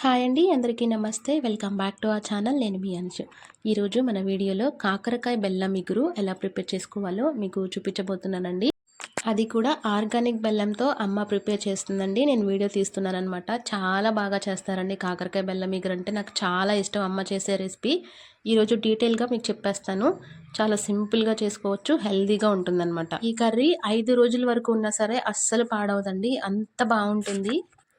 Hi అండి అందరికీ నమస్తే. వెల్కమ్ బ్యాక్ టు ఆ ఛానల్ నేను మీ అంశు. ఈరోజు మన వీడియోలో కాకరకాయ బెల్లం ఇగురు ఎలా ప్రిపేర్ చేసుకోవాలో మీకు చూపించబోతున్నానండి. అది కూడా ఆర్గానిక్ బెల్లంతో అమ్మ ప్రిపేర్ చేస్తుందండి. నేను వీడియో తీస్తున్నాను అనమాట చాలా బాగా చేస్తారండి కాకరకాయ బెల్లం ఇగురు అంటే నాకు చాలా ఇష్టం అమ్మ చేసే రెసిపీ. ఈరోజు డీటెయిల్గా మీకు చెప్పేస్తాను. చాలా సింపుల్గా చేసుకోవచ్చు హెల్దీగా ఉంటుందన్నమాట. ఈ కర్రీ ఐదు రోజుల వరకు ఉన్నా సరే అస్సలు పాడవదండి. అంత బాగుంటుంది.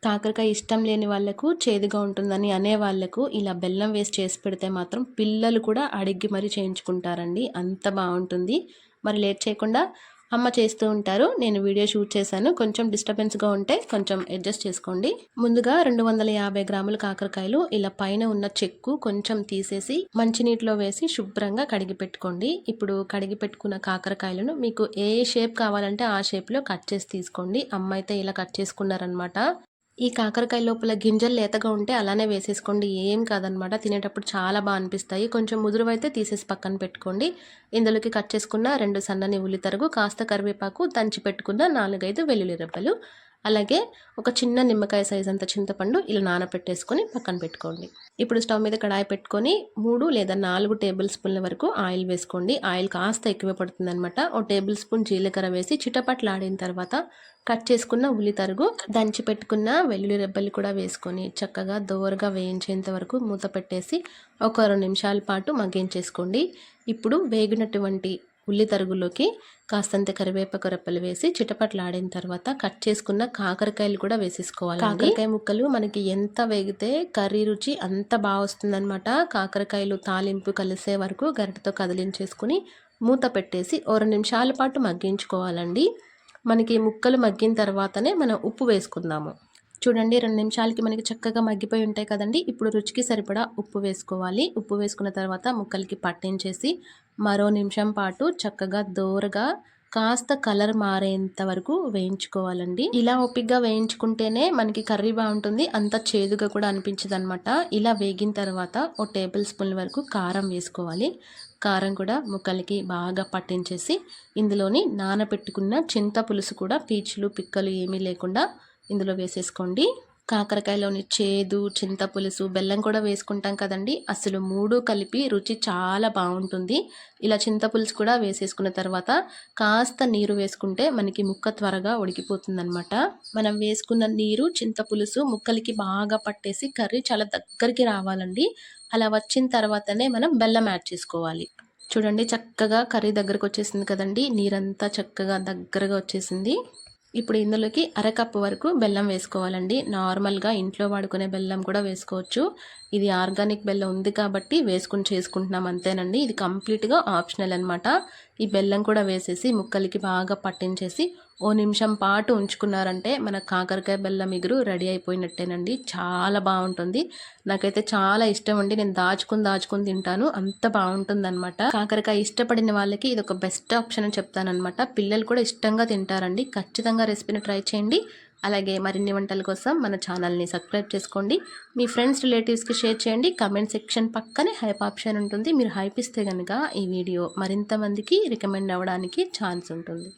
కాకరకాయ ఇష్టం లేని వాళ్ళకు చేదుగా ఉంటుందని అనే వాళ్ళకు ఇలా బెల్లం వేసి చేసి పెడితే మాత్రం పిల్లలు కూడా అడిగి మరీ చేయించుకుంటారండి. అంత బాగుంటుంది. మరి లేట్ చేయకుండా అమ్మ చేస్తూ ఉంటారు. నేను వీడియో షూట్ చేశాను. కొంచెం డిస్టర్బెన్స్గా ఉంటే కొంచెం అడ్జస్ట్ చేసుకోండి. ముందుగా రెండు వందల యాభై గ్రాముల కాకరకాయలు ఇలా పైన ఉన్న చెక్కు కొంచెం తీసేసి మంచినీటిలో వేసి శుభ్రంగా కడిగి పెట్టుకోండి. ఇప్పుడు కడిగి పెట్టుకున్న కాకరకాయలను మీకు ఏ షేప్ కావాలంటే ఆ షేప్లో కట్ చేసి తీసుకోండి. అమ్మ అయితే ఇలా కట్ చేసుకున్నారనమాట ఈ కాకరకాయ లోపల గింజలు లేతగా ఉంటే అలానే వేసేసుకోండి. ఏం కాదనమాట. తినేటప్పుడు చాలా బాగా అనిపిస్తాయి. కొంచెం ముదురువైతే తీసేసి పక్కన పెట్టుకోండి. ఇందులోకి కట్ చేసుకున్న రెండు సన్నని ఉల్లితరుగు కాస్త కరివేపాకు దంచి పెట్టుకున్న నాలుగైదు వెల్లుల్లి రెబ్బలు అలాగే ఒక చిన్న నిమ్మకాయ సైజ్ అంత చింతపండు ఇలా నానపెట్టేసుకొని పక్కన పెట్టుకోండి. ఇప్పుడు స్టవ్ మీద కడాయి పెట్టుకొని మూడు లేదా నాలుగు టేబుల్ స్పూన్ల వరకు ఆయిల్ వేసుకోండి. ఆయిల్ కాస్త ఎక్కువ పడుతుంది అనమాట ఓ టేబుల్ స్పూన్ జీలకర్ర వేసి చిటపట్లాడిన తర్వాత కట్ చేసుకున్న ఉల్లి తరుగు దంచి పెట్టుకున్న వెల్లుల్లి రెబ్బలు కూడా వేసుకొని చక్కగా దోరగా వేయించేంత వరకు మూత పెట్టేసి ఒక రెండు నిమిషాల పాటు మగ్గించేసుకోండి. ఇప్పుడు వేగినటువంటి ఉల్లి తరుగులోకి కాస్తంత కరివేపాకు రెప్పలు వేసి చిటపట్లాడిన తర్వాత కట్ చేసుకున్న కాకరకాయలు కూడా వేసేసుకోవాలి కాకరకాయ ముక్కలు మనకి ఎంత వేగితే కర్రీ రుచి అంత బాగా వస్తుందన్నమాట. కాకరకాయలు తాలింపు కలిసే వరకు గరిటతో కదిలించేసుకుని మూత పెట్టేసి ఓ రెండు నిమిషాల పాటు మగ్గించుకోవాలండి. మనకి ముక్కలు మగ్గిన తర్వాతనే మనం ఉప్పు వేసుకుందాము. చూడండి రెండు నిమిషాలకి మనకి చక్కగా మగ్గిపోయి ఉంటాయి కదండి. ఇప్పుడు రుచికి సరిపడా ఉప్పు వేసుకోవాలి. ఉప్పు వేసుకున్న తర్వాత ముక్కలకి పట్టించేసి మరో నిమిషం పాటు చక్కగా దోరగా కాస్త కలర్ మారేంత వరకు వేయించుకోవాలండి. ఇలా ఓపిక్గా వేయించుకుంటేనే మనకి కర్రీ బాగుంటుంది. అంత చేదుగా కూడా అనిపించదు అనమాట ఇలా వేగిన తర్వాత ఓ టేబుల్ స్పూన్ వరకు కారం వేసుకోవాలి. కారం కూడా ముక్కలకి బాగా పట్టించేసి ఇందులోని నానబెట్టుకున్న చింత పులుసు కూడా పీచులు పిక్కలు ఏమీ లేకుండా ఇందులో వేసేసుకోండి. కాకరకాయలోని చేదు చింతపులుసు బెల్లం కూడా వేసుకుంటాం కదండి. అసలు మూడు కలిపి రుచి చాలా బాగుంటుంది. ఇలా చింతపులుసు కూడా వేసేసుకున్న తర్వాత కాస్త నీరు వేసుకుంటే మనకి ముక్క త్వరగా ఉడికిపోతుందనమాట మనం వేసుకున్న నీరు చింతపులుసు ముక్కలకి బాగా పట్టేసి కర్రీ చాలా దగ్గరికి రావాలండి. అలా వచ్చిన తర్వాతనే మనం బెల్లం యాడ్ చేసుకోవాలి. చూడండి చక్కగా కర్రీ దగ్గరకు వచ్చేసింది కదండి. నీరంతా చక్కగా దగ్గరగా వచ్చేసింది. ఇప్పుడు ఇందులోకి అరకప్పు వరకు బెల్లం వేసుకోవాలండి. నార్మల్గా ఇంట్లో వాడుకునే బెల్లం కూడా వేసుకోవచ్చు. ఇది ఆర్గానిక్ బెల్లం ఉంది కాబట్టి వేసుకుని చేసుకుంటున్నాం అంతేనండి. ఇది కంప్లీట్గా ఆప్షనల్ అనమాట ఈ బెల్లం కూడా వేసేసి ముక్కలకి బాగా పట్టించేసి ఓ నిమిషం పాటు ఉంచుకున్నారంటే మన కాకరకాయ బెల్లం ఎగురు రెడీ అయిపోయినట్టేనండి. చాలా బాగుంటుంది. నాకైతే చాలా ఇష్టం అండి. నేను దాచుకుని దాచుకుని తింటాను. అంత బాగుంటుందన్నమాట. కాకరకాయ ఇష్టపడిన వాళ్ళకి ఇది ఒక బెస్ట్ ఆప్షన్ అని చెప్తానమాట పిల్లలు కూడా ఇష్టంగా తింటారండి. ఖచ్చితంగా రెసిపీని ట్రై చేయండి. అలాగే మరిన్ని వంటల కోసం మన ఛానల్ని సబ్స్క్రైబ్ చేసుకోండి. మీ ఫ్రెండ్స్ రిలేటివ్స్కి షేర్ చేయండి. కమెంట్ సెక్షన్ పక్కనే హైప్ ఆప్షన్ ఉంటుంది. మీరు హైప్ ఇస్తే కనుక ఈ వీడియో మరింత మందికి రికమెండ్ అవ్వడానికి ఛాన్స్ ఉంటుంది.